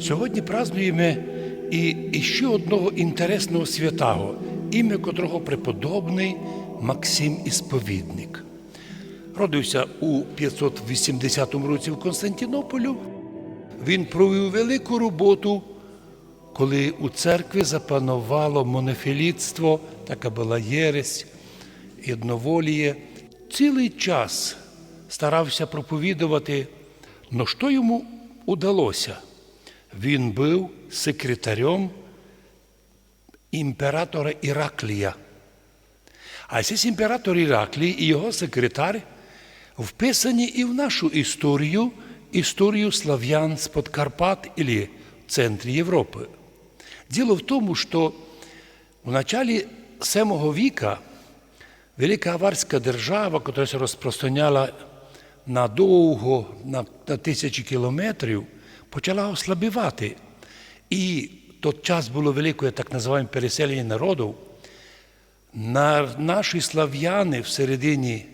Сьогодні празднуємо і, і ще одного інтересного святого, ім'я котрого преподобний Максим Ісповідник. Родився у 580 році в Константинополю. Він провів велику роботу, коли у церкві запанувало монофілітство, така була єресь, єдноволіє. Цілий час старався проповідувати, але що йому удалося? Він був секретарем імператора Іраклія. А цей імператор Іраклій і його секретар вписані і в нашу історію, історію слав'ян з Подкарпат або в центрі Європи. Діло в тому, що в началі 7 віка Велика Аварська держава, яка розпространяла надовго, на, на тисячі кілометрів, почала ослабівати. І тот час було велике так називаємо переселення народів. На наші слав'яни в середині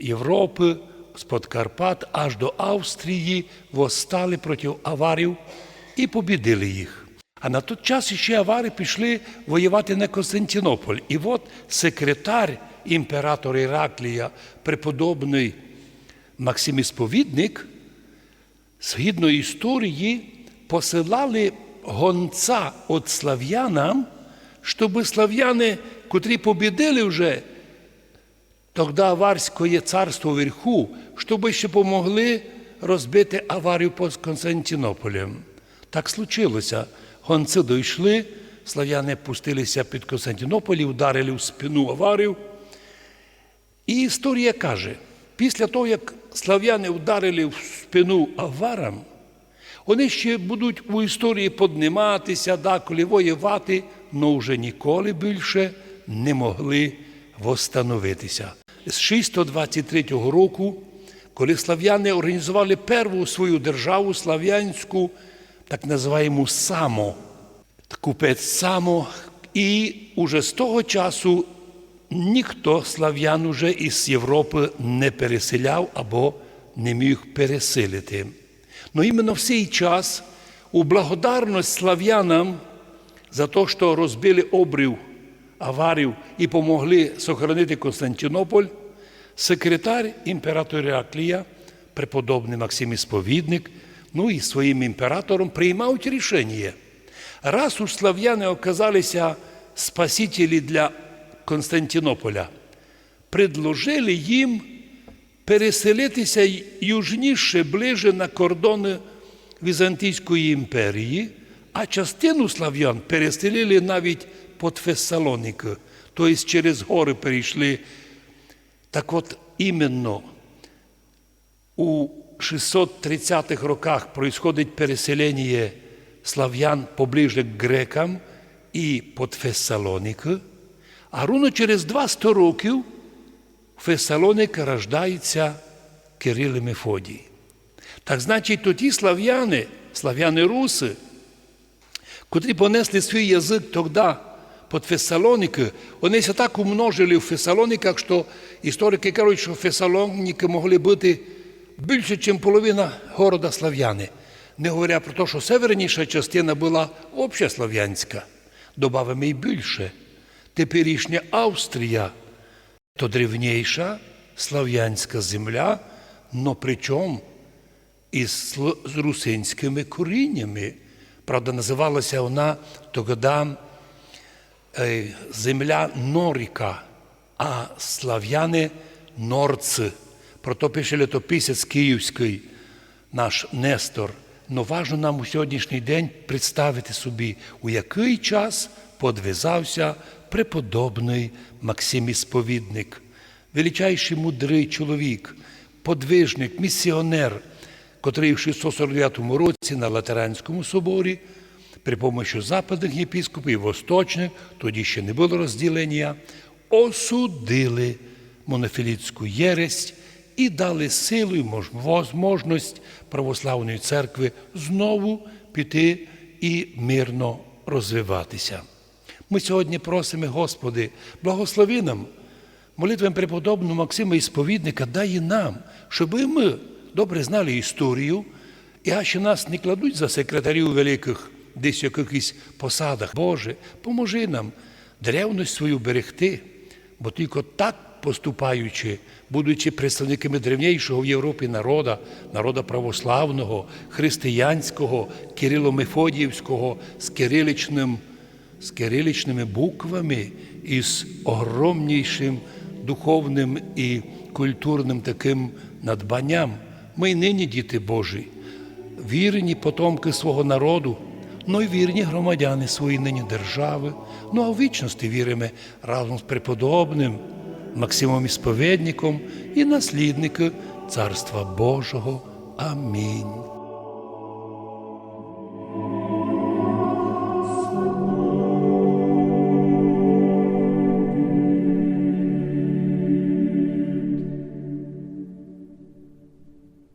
Європи, з-под Карпат аж до Австрії восстали проти аварів і побідили їх. А на той час ще авари пішли воювати на Константинополь. І от секретар імператора Іраклія, преподобний Максим Ісповідник, згідно історії, посилали гонца від слав'янам, щоб слав'яни, котрі побідили вже тоді Аварське царство вверху, щоб ще помогли розбити аварію під Константинополем. Так случилося. Гонці дійшли, слав'яни пустилися під Константинополь, і ударили в спину аварів. І історія каже, після того, як слав'яни вдарили в спину аварам, вони ще будуть у історії підніматися, деколи воювати, але вже ніколи більше не могли восстановитися. З 623 року, коли слав'яни організували першу свою державу слав'янську, так називаємо само, купець само, і уже з того часу ніхто слав'ян уже із Європи не переселяв або не міг переселити. Но іменно в цей час у благодарність слав'янам за те, що розбили обрив аварів і помогли сохранити Константинополь, секретар імператора Іраклія, преподобний Максим Ісповідник, ну і своїм імператором приймав рішення. Раз уж слав'яни оказалися спасителі для Константинополя, предложили їм переселитися южніше, ближе на кордони Візантійської імперії, а частину слав'ян переселили навіть під Фессалоніки, тобто через гори перейшли. Так от іменно у 630-х роках происходить переселення слав'ян поближе к грекам і під Фессалоніки, а ровно через 200 років в Фессалоніка рождається Кирил і Мефодій. Так значить, то ті слав'яни, слав'яни-руси, котрі понесли свій язик тоді під Фессалоники, вони се так умножили в Фессалониках, що історики кажуть, що Фессалоніки могли бути більше, ніж половина города слав'яни. Не говоря про те, що северніша частина була общеслав'янська. Добавимо і більше. Теперішня Австрія то древніша слав'янська земля, но причому із русинськими коріннями. Правда, називалася вона тоді е, земля Норіка, а слав'яни норци. Про то пише літописець Київський, наш Нестор. Но важно нам у сьогоднішній день представити собі, у який час подвизався преподобний Максим Ісповідник, величайший мудрий чоловік, подвижник, місіонер, котрий в 649 році на Латеранському соборі при помощі западних єпіскопів і восточних, тоді ще не було розділення, осудили монофілітську єресть і дали силу і можливість православної церкви знову піти і мирно розвиватися. Ми сьогодні просимо, Господи, благослови нам, молитвам преподобного Максима Ісповідника, дай нам, щоб ми добре знали історію І а ще нас не кладуть за секретарів великих десь в якихось посадах. Боже, поможи нам древність свою берегти, бо тільки так поступаючи, будучи представниками древнішого в Європі народа, народа православного, християнського, кирило-мефодіївського, з кириличним, з кириличними буквами і з огромнішим духовним і культурним таким надбанням. Ми й нині діти Божі, вірні потомки свого народу, ну й вірні громадяни своєї нині держави. Ну а в вічності віримо разом з преподобним Максимом Ісповідником і наслідники Царства Божого. Амінь.